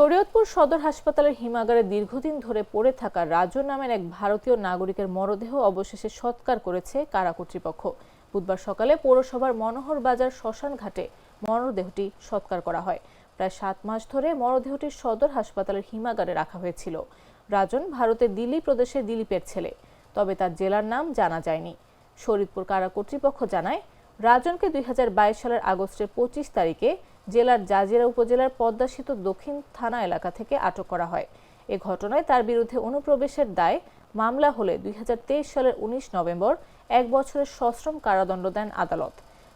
শরীয়তপুর সদর হাসপাতালের হিমাগারে দীর্ঘদিন ধরে পড়ে থাকা রাজন নামের এক ভারতীয় নাগরিকের মরদেহ অবশেষে সৎকার করেছে কারা কর্তৃপক্ষ। বুধবার সকালে পৌরসভার মনোহর বাজার শ্মশান ঘাটে মরদেহটি সৎকার করা হয়। প্রায় সাত মাস ধরে মরদেহটি সদর হাসপাতালের হিমাগারে রাখা হয়েছিল। রাজন ভারতের দিল্লি প্রদেশের দিলীপের ছেলে। তবে তার জেলার নাম জানা যায়নি। শরীদপুর কারা কর্তৃপক্ষ জানায়, রাজনকে দুই হাজার বাইশ সালের আগস্টের পঁচিশ তারিখে জেলার জাজিরা উপজেলার পদ্মা সেতু দক্ষিণ থানা এলাকা থেকে আটক করা হয়। এ ঘটনায় তার বিরুদ্ধে অনুপ্রবেশের দায় মামলা হলে দুই সালের উনিশ নভেম্বর এক বছরের সশ্রম কারাদণ্ড দেন আদালত।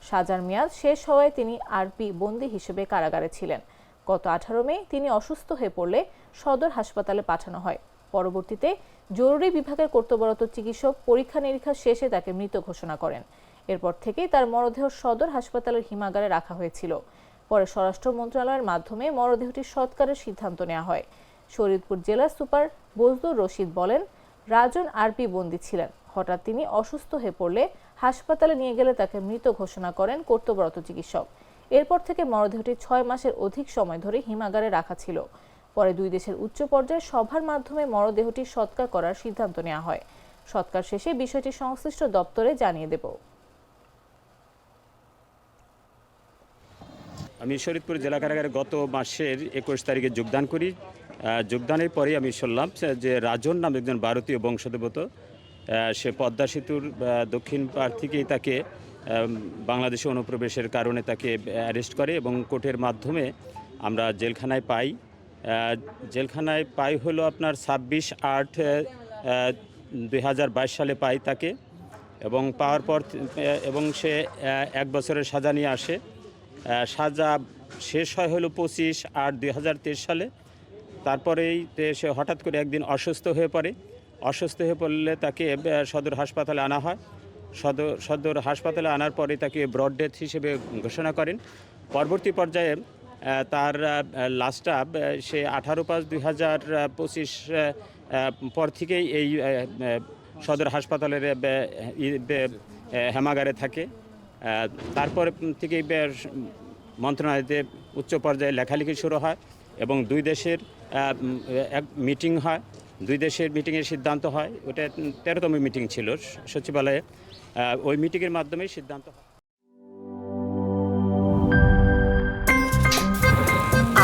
সাজার মেয়াদ শেষ হওয়ায় তিনি আরপি বন্দী হিসেবে কারাগারে ছিলেন। গত আঠারো মে তিনি অসুস্থ হয়ে পড়লে সদর হাসপাতালে পাঠানো হয়। পরবর্তীতে জরুরি বিভাগের কর্তব্যরত চিকিৎসক পরীক্ষা নিরীক্ষা শেষে তাকে মৃত ঘোষণা করেন। এরপর থেকেই তার মরদেহ সদর হাসপাতালের হিমাগারে রাখা হয়েছিল। পরে স্বরাষ্ট্র মন্ত্রণালয়ের মাধ্যমে মরদেহটি সৎকারের সিদ্ধান্ত নেওয়া হয়। শরীদপুর জেলা সুপার বজদুর রশিদ বলেন, রাজন আরপি বন্দী ছিলেন। হঠাৎ তিনি অসুস্থ হয়ে পড়লে হাসপাতালে নিয়ে গেলে তাকে মৃত ঘোষণা করেন কর্তব্যরত চিকিৎসক। এরপর থেকে মরদেহটি ছয় মাসের অধিক সময় ধরে হিমাগারে রাখা ছিল। পরে দুই দেশের উচ্চ পর্যায়ের সভার মাধ্যমে মরদেহটি সৎকার করার সিদ্ধান্ত নেওয়া হয়। সৎকার শেষে বিষয়টি সংশ্লিষ্ট দপ্তরে জানিয়ে দেব। আমি শরীদপুর জেলা কারাগারে গত মাসের একুশ তারিখে যোগদান করি। যোগদানের পরেই আমি শুনলাম যে রাজন নামে একজন ভারতীয় বংশোদ্ভূত সে পদ্মা সেতুর দক্ষিণ পার থেকেই তাকে বাংলাদেশে অনুপ্রবেশের কারণে তাকে অ্যারেস্ট করে এবং কোর্টের মাধ্যমে আমরা জেলখানায় পাই। জেলখানায় পাই হলো আপনার ছাব্বিশ আট দুই সালে পাই তাকে এবং পাওয়ার পর এবং সে এক বছরের সাজা নিয়ে আসে। সাজা শেষ হয় হলো পঁচিশ আট দুই সালে। তারপরেই সে হঠাৎ করে একদিন অসুস্থ হয়ে পড়ে। অসুস্থ হয়ে পড়লে তাকে সদর হাসপাতালে আনা হয়। সদর সদর হাসপাতালে আনার পরে তাকে ব্রড ডেথ হিসেবে ঘোষণা করেন। পরবর্তী পর্যায়ে তার লাস্টটা সে আঠারো পাঁচ দুই হাজার পঁচিশ পর থেকেই এই সদর হাসপাতালের হেমাগারে থাকে। তারপর থেকে মন্ত্রণালয়তে উচ্চ পর্যায়ে লেখালেখি শুরু হয় এবং দুই দেশের এক মিটিং হয়। দুই দেশের মিটিংয়ের সিদ্ধান্ত হয়। ওটা তেরোতম মিটিং ছিল সচিবালয়ে। ওই মিটিংয়ের মাধ্যমেই সিদ্ধান্ত হয়।